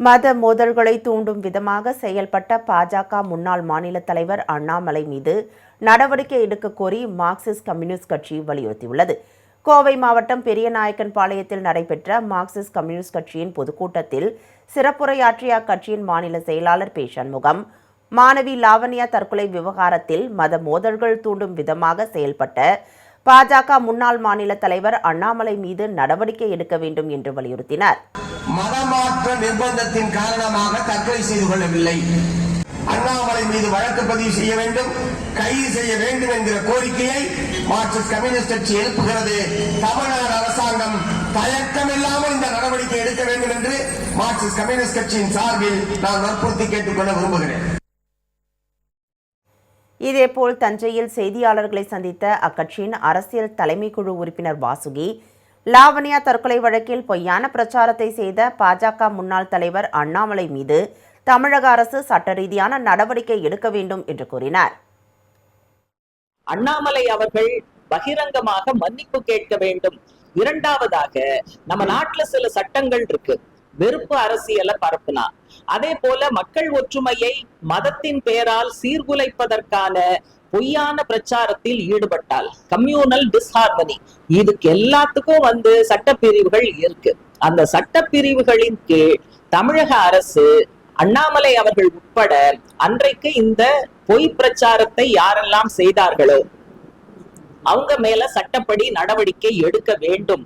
மத மோதல்களை தூண்டும் விதமாக செயல்பட்ட பாஜக முன்னாள் மாநில தலைவர் அண்ணாமலை மீது நடவடிக்கை எடுக்க கோரி மார்க்சிஸ்ட் கம்யூனிஸ்ட் கட்சி வலியுறுத்தியுள்ளது. கோவை மாவட்டம் பெரியநாயக்கன்பாளையத்தில் நடைபெற்ற மார்க்சிஸ்ட் கம்யூனிஸ்ட் கட்சியின் பொதுக்கூட்டத்தில் சிறப்புரையாற்றிய அக்கட்சியின் மாநில செயலாளர் பே சண்முகம் மாணவி லாவண்யா தற்கொலை விவகாரத்தில் மத மோதல்கள் தூண்டும் விதமாக செயல்பட்ட பாஜக முன்னாள் மாநில தலைவர் அண்ணாமலை மீது நடவடிக்கை எடுக்க வேண்டும் என்று வலியுறுத்தினார். மதமாற்ற நிர்பந்தத்தின் காரணமாக தற்கொலை செய்து கொள்ளவில்லை. அண்ணாமலை மீது வழக்கு பதிவு செய்ய வேண்டும் கைது செய்ய வேண்டும் என்கிற கோரிக்கையை மார்க்சிஸ்ட் கம்யூனிஸ்ட் கட்சி எழுப்புகிறது. தமிழ்நாடு அரசாங்கம் தயக்கமில்லாமல் இந்த நடவடிக்கை எடுக்க வேண்டும் என்று மார்க்சிஸ்ட் கம்யூனிஸ்ட் கட்சியின் சார்பில் நான் வற்புறுத்தி கேட்டுக்கொள்ள விரும்புகிறேன். இதேபோல் தஞ்சையில் செய்தியாளர்களை சந்தித்த அக்கட்சியின் அரசியல் குழு உறுப்பினர் வாசுகி லாவண்யா தற்கொலை வழக்கில் பொய்யான பிரச்சாரத்தை செய்த பாஜக முன்னாள் தலைவர் அண்ணாமலை மீது தமிழக அரசு சட்ட ரீதியான நடவடிக்கை எடுக்க வேண்டும் என்று கூறினார். அண்ணாமலை அவர்கள் பகிரங்கமாக மன்னிப்பு கேட்க வேண்டும். இரண்டாவதாக நம்ம நாட்டுல சில சட்டங்கள் இருக்கு. வெறுப்பு அரசியலை பரப்புனா அதே போல மக்கள் ஒற்றுமையை மதத்தின் பெயரால் சீர்குலைப்பதற்கான பொய்யான பிரச்சாரத்தில் ஈடுபட்டால் கம்யூனல் டிஸ்ஹார்மனி. இதுக்கு எல்லாத்துக்கும் வந்து சட்டப்பிரிவுகள் இருக்கு. அந்த சட்டப்பிரிவுகளின் கீழ் தமிழக அரசு அண்ணாமலை அவர்கள் உட்பட அன்றைக்கு இந்த பொய் பிரச்சாரத்தை யாரெல்லாம் செய்தார்களோ அவங்க மேல சட்டப்படி நடவடிக்கை எடுக்க வேண்டும்.